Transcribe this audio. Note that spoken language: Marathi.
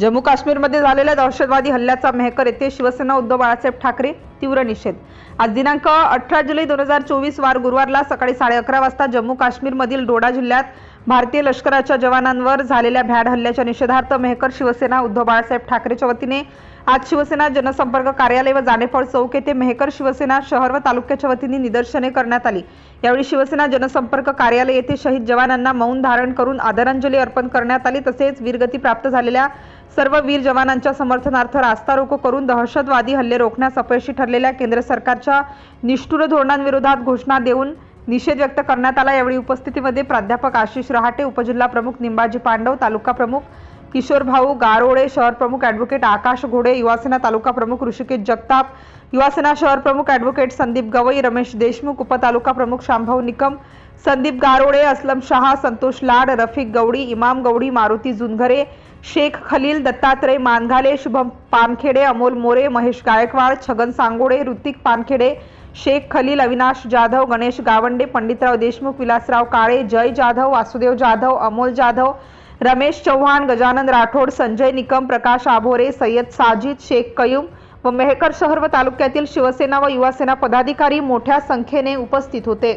जम्मू काश्मीरमध्ये झालेल्या दहशतवादी हल्ल्याचा मेहकर येथे शिवसेना उद्धव बाळासाहेब ठाकरे तीव्र निषेध. आज दिनांक अठरा जुलै दोन हजार चोवीस वार गुरुवारला सकाळी साडे अकरा वाजता जम्मू काश्मीरमधील डोडा जिल्ह्यात भारतीय लष्कराच्या जवानांवर झालेल्या भ्याड हल्ल्याच्या निषेधार्थ मेहकर शिवसेना उद्धव बाळासाहेब ठाकरेच्या वतीने आज शिवसेना जनसंपर्क कार्यालय व जानेफळ चौक येथे मेहकर शिवसेना शहर व तालुक्याच्या वतीने निदर्शने करण्यात आली. यावेळी शिवसेना जनसंपर्क कार्यालय येथे शहीद जवानांना मौन धारण करून आदरांजली अर्पण करण्यात आली तसेच वीरगती प्राप्त झालेल्या सर्व वीर जवानांच्या समर्थनार्थ रास्ता रोको करून दहशतवादी हल्ले रोखण्यास अपयशी ठरलेल्या केंद्र सरकारच्या निष्ठुर धोरणांविरोधात घोषणा देऊन निषेध व्यक्त करण्यात आला. यावेळी उपस्थितीमध्ये प्राध्यापक आशिष रहाटे उपजिल्हा प्रमुख निंबाजी पांडव तालुका प्रमुख किशोर भाऊ गारोळे शहर प्रमुख ॲडव्होकेट आकाश घोडे युवासेना तालुका प्रमुख ऋषिकेश जगताप युवासेना शहर प्रमुख ॲडव्होकेट संदीप गवई रमेश देशमुख उपतालुका प्रमुख शांभाऊ निकम संदीप गारोळे असलम शहा संतोष लाड रफिक गवडी इमाम गवडी मारुती जुनघरे शेख खलील दत्तात्रय मानघाले शुभम पानखेडे अमोल मोरे महेश गायकवाड छगन सांगोडे ऋतिक पानखेडे शेख खलील अविनाश जाधव गणेश गावंडे पंडितराव देशमुख विलासराव काळे जय जाधव वासुदेव जाधव अमोल जाधव रमेश चव्हाण गजानन राठोड संजय निकम प्रकाश आभोरे सय्यद साजिद शेख कयूम व मेहकर शहर व तालुक्यातील शिवसेना व युवासेना पदाधिकारी मोठ्या संख्येने उपस्थित होते.